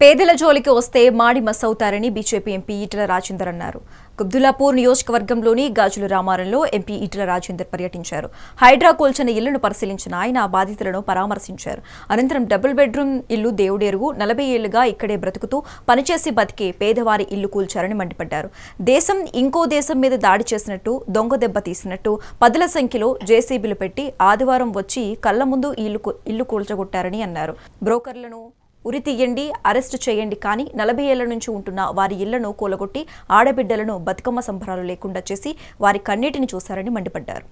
పేదల జోలికి వస్తే మాడి మసవుతారని బీజేపీ ఎంపీ ఈటల రాజేందర్ అన్నారు. గుబ్దులాపూర్ నియోజకవర్గంలోని గాజుల రామారంలో ఎంపీ ఈటల రాజేందర్ పర్యటించారు. హైడ్రా కూల్చిన ఇళ్ళను పరిశీలించిన ఆయన బాధితులను పరామర్శించారు. అనంతరం డబుల్ బెడ్రూమ్ ఇల్లు దేవుడేరుగు నలభై ఏళ్ళుగా ఇక్కడే బ్రతుకుతూ పనిచేసి బతికే పేదవారి ఇల్లు కూల్చారని మండిపడ్డారు. దేశం ఇంకో దేశం మీద దాడి చేసినట్టు దొంగ దెబ్బ తీసినట్టు పదుల సంఖ్యలో జేసీబీలు పెట్టి ఆదివారం వచ్చి కళ్ళ ముందు ఇల్లు ఇల్లు కూల్చగొట్టారని అన్నారు. బ్రోకర్లను ఉరి తీయండి అరెస్టు చేయండి కానీ నలభై ఏళ్ళ నుంచి ఉంటున్న వారి ఇళ్ళను కూలగొట్టి ఆడబిడ్డలను బతుకమ్మ సంబరాలు లేకుండా చేసి వారి కన్నీటిని చూశారని మండిపడ్డారు.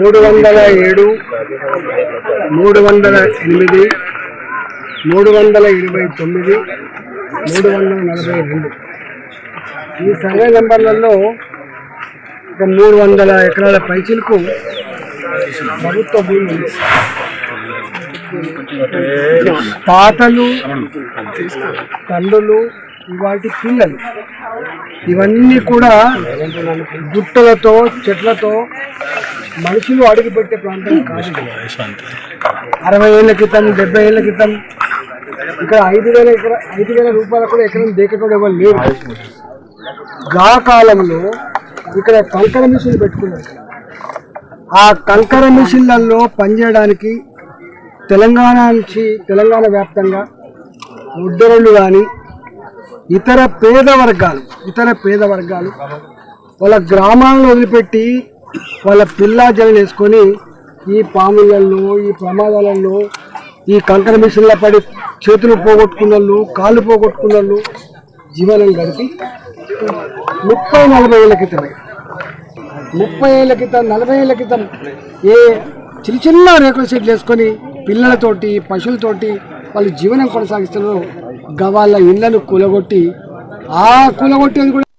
మూడు వందల ఏడు మూడు వందల ఎనిమిది మూడు వందల ఇరవై తొమ్మిది మూడు వందల నలభై రెండు. ఈ సర్వే నెంబర్లలో ఒక మూడు వందల ఎకరాల పైచిలకు ప్రభుత్వ భూమి. తాతలు తండ్రులు ఇవాటి పిల్లలు. ఇవన్నీ కూడా గుట్టలతో చెట్లతో మనుషులు అడుగుపెట్టే ప్రాంతం కాదు. అరవై ఏళ్ళ క్రితం డెబ్బై ఏళ్ళ క్రితం ఇక్కడ ఐదు వేల ఎకర ఐదు వేల రూపాయలు కూడా ఎకరం దేకటోడు ఎవరు లేరు. గా కాలంలో ఇక్కడ కంకర మిషన్లు పెట్టుకున్నారు. ఆ కంకర మిషన్లలో పనిచేయడానికి తెలంగాణ నుంచి తెలంగాణ వ్యాప్తంగా ఉద్దరులు కానీ ఇతర పేద వర్గాలు ఇతర పేద వర్గాలు వాళ్ళ గ్రామాలను వదిలిపెట్టి వాళ్ళ పిల్లా జనం వేసుకొని ఈ పాములలో ఈ ప్రమాదాలలో ఈ కంకర మిషన్ల పడి చేతులు పోగొట్టుకున్న వాళ్ళు కాళ్ళు పోగొట్టుకున్న వాళ్ళు జీవనం గడిపి ముప్పై నలభై ఏళ్ళ క్రితమే. ముప్పై ఏళ్ళ క్రితం నలభై ఏళ్ళ క్రితం ఏ చిన్న చిన్న రేకుల షెడ్లు వేసుకొని పిల్లలతోటి పశువులతోటి వాళ్ళు జీవనం కొనసాగిస్తున్నారు. గవాళ్ళ ఇళ్ళను కూలగొట్టి ఆ కూలగొట్టేది కూడా